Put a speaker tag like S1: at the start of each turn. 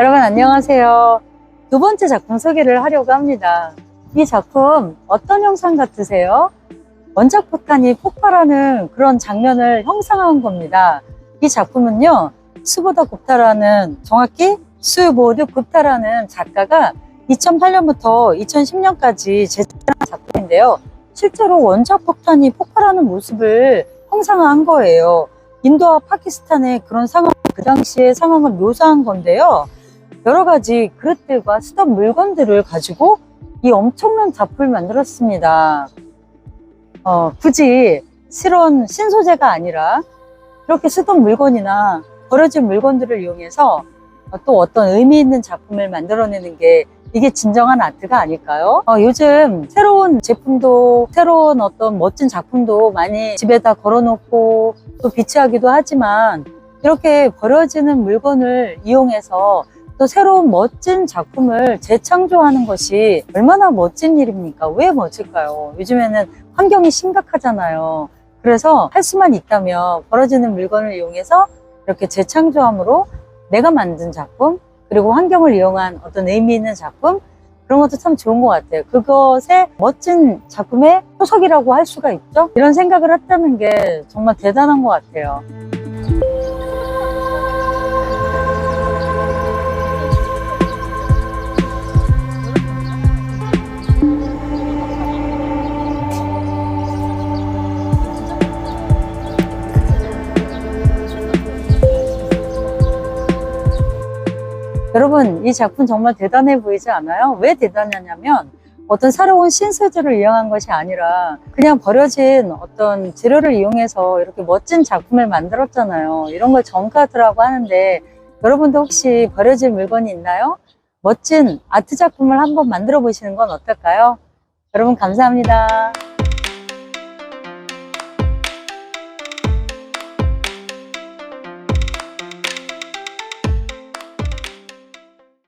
S1: 안녕하세요. 두 번째 작품 소개를 하려고 합니다. 이 작품 어떤 영상 같으세요? 원작 폭탄이 폭발하는 그런 장면을 형상한 겁니다. 이 작품은요, 수보다 굽타라는, 정확히 수보드 굽타라는 작가가 2008년부터 2010년까지 제작한 작품인데요. 실제로 원작 폭탄이 폭발하는 모습을 형상화한 거예요. 인도와 파키스탄의 그런 상황, 그 당시의 상황을 묘사한 건데요. 여러 가지 그릇들과 쓰던 물건들을 가지고 이 엄청난 작품을 만들었습니다. 어, 굳이 실온 신소재가 아니라 이렇게 쓰던 물건이나 버려진 물건들을 이용해서 또 어떤 의미 있는 작품을 만들어내는 게 이게 진정한 아트가 아닐까요? 어, 요즘 새로운 제품도 새로운 어떤 멋진 작품도 많이 집에다 걸어놓고 또 비치하기도 하지만 이렇게 버려지는 물건을 이용해서 또 새로운 멋진 작품을 재창조하는 것이 얼마나 멋진 일입니까? 왜 멋질까요? 요즘에는 환경이 심각하잖아요. 그래서 할 수만 있다면 버려지는 물건을 이용해서 이렇게 재창조함으로 내가 만든 작품, 그리고 환경을 이용한 어떤 의미 있는 작품, 그런 것도 참 좋은 것 같아요. 그것의 멋진 작품의 토석이라고 할 수가 있죠? 이런 생각을 했다는 게 정말 대단한 것 같아요. 여러분, 이 작품 정말 대단해 보이지 않아요? 왜 대단하냐면 어떤 새로운 신소재를 이용한 것이 아니라 그냥 버려진 어떤 재료를 이용해서 이렇게 멋진 작품을 만들었잖아요. 이런 걸 정카드라고 하는데 여러분도 혹시 버려진 물건이 있나요? 멋진 아트 작품을 한번 만들어 보시는 건 어떨까요? 여러분 감사합니다.